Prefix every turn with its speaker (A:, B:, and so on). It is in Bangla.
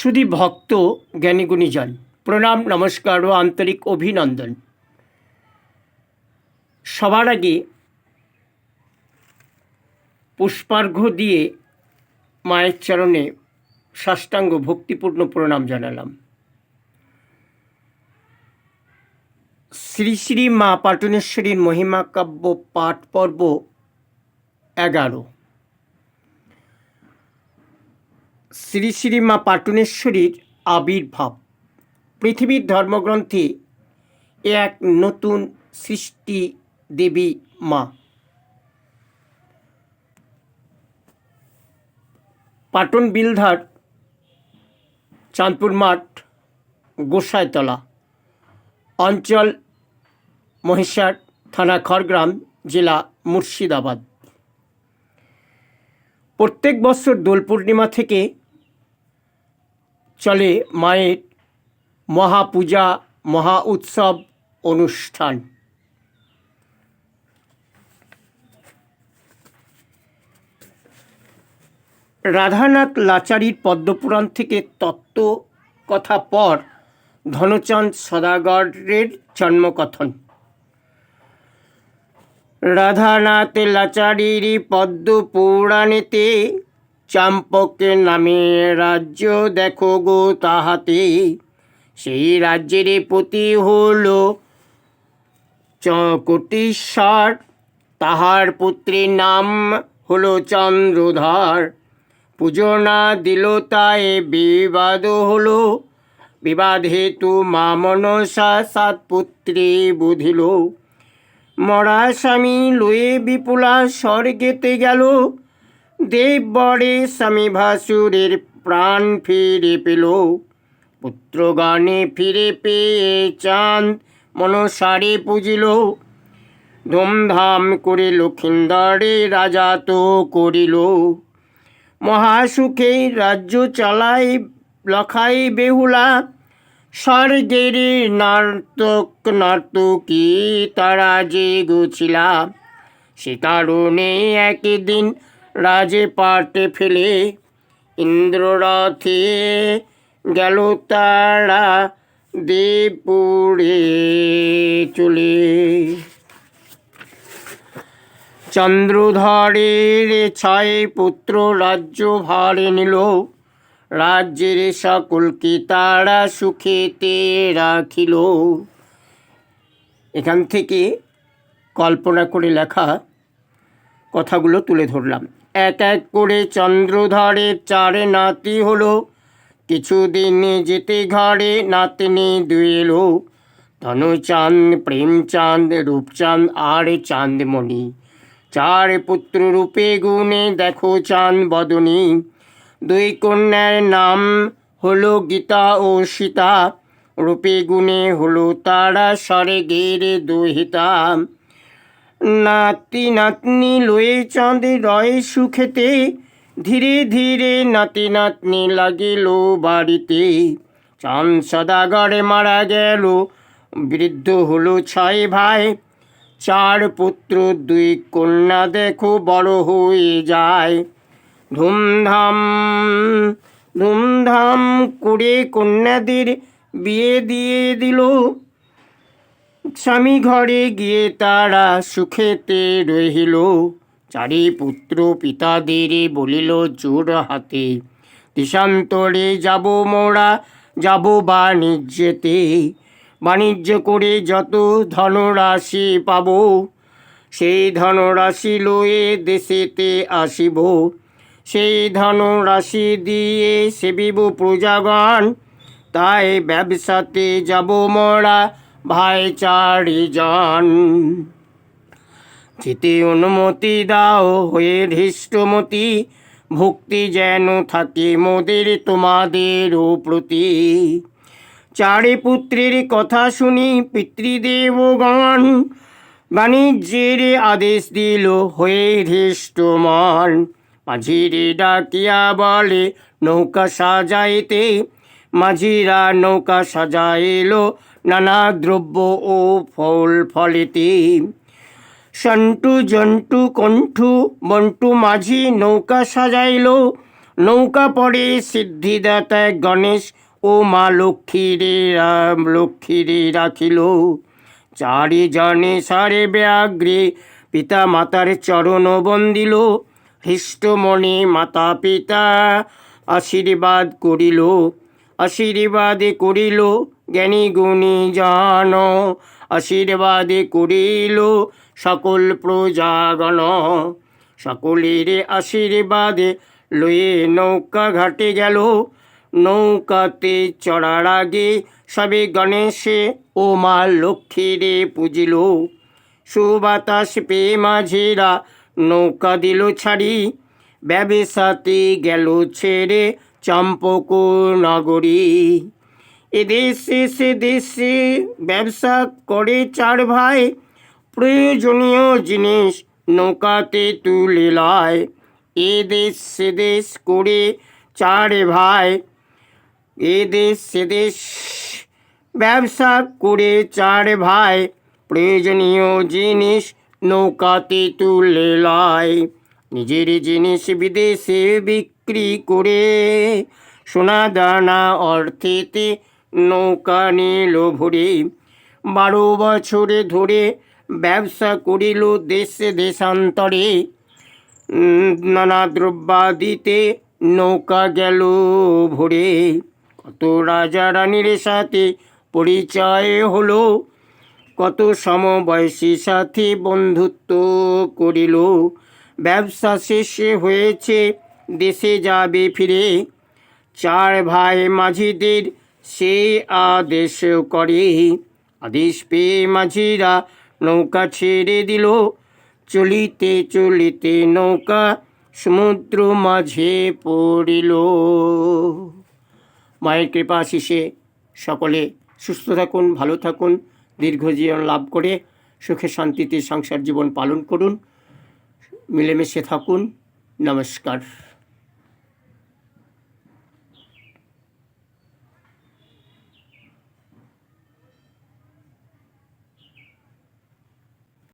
A: শুধু ভক্ত জ্ঞানীগুণীজন প্রণাম, নমস্কার ও আন্তরিক অভিনন্দন। সবার আগে পুষ্পার্ঘ্য দিয়ে মায়ের চরণে সাষ্টাঙ্গ ভক্তিপূর্ণ প্রণাম জানালাম। শ্রী শ্রী মা পাটনেশ্বরীর মহিমা কাব্য পাঠ পর্ব এগারো। শ্রী শ্রী মা পাটনেশ্বরীর আবির্ভাব। পৃথিবীর ধর্মগ্রন্থে এক নতুন সৃষ্টি দেবী মা। পাটন বিলধার, চাঁদপুর মাঠ, গোসাইতলা, অঞ্চল, মহিষার থানা, খড়গ্রাম জেলা, মুর্শিদাবাদ। প্রত্যেক বছর দোল পূর্ণিমা থেকে চলে মায়ের মহাপূজা, মহা উৎসব, অনুষ্ঠান। রাধানাথ লাচারির পদ্মপুরাণ থেকে তত্ত্ব কথা পর ধনচাঁদ সদাগরের জন্মকথন। রাধানাথ লাচারির পদ্ম পুরাণেতে চাম্পকের নামে রাজ্য দেখো গো তাহাতে। সেই রাজ্যের পতি হল কোটিশ্বর তাহার পুত্রের নাম হলো চন্দ্রধর পুজো না দিল তাই বিবাদ হলো। বিবাদ হেতু মা মনসা সাত পুত্রে বুঝিল মরা স্বামী লয়ে বিপুলা স্বর্গেতে গেল। দেব বরে স্বামী ভাসুরের প্রাণ ফিরে পেল। পুত্রগণে ফিরে পেয়ে চাঁদ মনসারে পুজিল। ধুমধাম করে লক্ষিন্দরে রাজা তো করিল। মহাসুখে রাজ্য চালাই, লখাই বেহুলা। স্বর্গের নার্তক নার্তকী তারা যে গুছিলা সে কারণে একদিন রাজে পাটে ফেলে ইন্দ্ররথে গেল তারা দেবপুরে চলে। চন্দ্রধরের ছয় পুত্র রাজ্য ভারে নিল। রাজ্যের সকলকে তারা সুখেতে রাখিল। এখান থেকে কল্পনা করে লেখা কথাগুলো তুলে ধরলাম। এক এক করে চন্দ্রধরের চারে নাতি হলো। কিছুদিন যেতে ঘরে নাতনি দুয়েলো ধনুচাঁদ, প্রেমচাঁদ, রূপচাঁদ, আর চাঁদমণি। চার পুত্র রূপে গুণে দেখো চাঁদ বদনী। দুই কন্যার নাম হলো গীতা ও সীতা। রূপে গুণে হলো তারা স্বর্গের দুহিতা। নাতি নাতনি লয়ে চাঁদ রয় সুখেতে। ধীরে ধীরে নাতি নাতনি লাগিল বাড়িতে। চাঁদ সদাগরে মারা গেল, বৃদ্ধ হলো ছয় ভাই। চার পুত্র, দুই কন্যা দেখো বড় হয়ে যায়। ধুমধাম ধুমধাম করে কন্যাদের বিয়ে দিয়ে দিল। স্বামী ঘরে গিয়ে তারা সুখেতে রহিল। চারি পুত্র পিতাদের বলিল, জোর হাতে, দেশান্তরে যাব মোরা, যাব বাণিজ্যেতে। বাণিজ্য করে যত ধনরাশি পাব, সেই ধনরাশি লয়ে দেশেতে আসিব। সেই ধনরাশি দিয়ে সেবিব প্রজাগণ, তাই ব্যবসাতে যাব মোরা ভাই চারিজন যেতে অনুমতি দাও, হয়ে ধৃষ্টমতি, ভক্তি যেন থাকে মোদের তোমাদেরও প্রতি। চারি পুত্রের কথা শুনি পিতৃদেবগণ বাণিজ্যের আদেশ দিল, হয়ে ধৃষ্টমন। মাঝিরে ডাকিয়া বলে, নৌকা সাজাইতে। মাঝিরা নৌকা সাজাইল নানা দ্রব্য ও ফল ফলেতে। সন্টু জন্টু, কণ্ঠু, বন্টু মাঝি নৌকা সাজাইল। নৌকা পড়ে সিদ্ধিদাতা গণেশ ও মা লক্ষ্মীরে লক্ষ্মীরে রাখিল। চারি জনে সারে ব্যাগ্রে পিতা মাতার চরণ বন্দিল। হৃষ্টমণি মাতা পিতা আশীর্বাদ করিল। আশীর্বাদ করিল। জ্ঞানী গুণী জান, আশীর্বাদ করিল সকল প্রজাগণ। সকলের আশীর্বাদে লয়ে নৌকা ঘাটে গেল। নৌকাতে চড়ার আগে সবে গণেশে ও মা লক্ষ্মীরে পুজিল। সুবাতাস পেয়ে মাঝিরা নৌকা দিল ছাড়ি। ব্যবসাতে গেল ছেড়ে চম্পক নগরী এদেশে সে দেশে ব্যবসা করে চার ভাই। প্রয়োজনীয় জিনিস নৌকাতে তুলে লয়। এ দেশ সে দেশ করে চার ভাই। এ দেশ সে দেশ ব্যবসা করে চার ভাই। প্রয়োজনীয় জিনিস নৌকাতে তুলে লয়। নিজের জিনিস বিদেশে বিক্রি করে সোনা দানা অর্থেতে নৌকা নিল ভরে বারো বছরে ধরে ব্যবসা করিল দেশে দেশান্তরে। নানা দ্রব্যাদিতে নৌকা গেল ভরে কত রাজা রানীর সাথে পরিচয় হলো। কত সমবয়সী সাথে বন্ধুত্ব করিল। ব্যবসা শেষে হয়েছে, দেশে যাবে ফিরে। চার ভাই মাঝিদের সে আদেশ করে। আদেশ পেয়ে মাঝিরা নৌকা ছেড়ে দিল। চলিতে চলিতে নৌকা সমুদ্র মাঝে পড়িল। মায়ের কৃপা আশিসে সকলে সুস্থ থাকুন, ভালো থাকুন দীর্ঘ জীবন লাভ করে সুখে শান্তিতে সংসার জীবন পালন করুন। মিলেমিশে থাকুন। নমস্কার।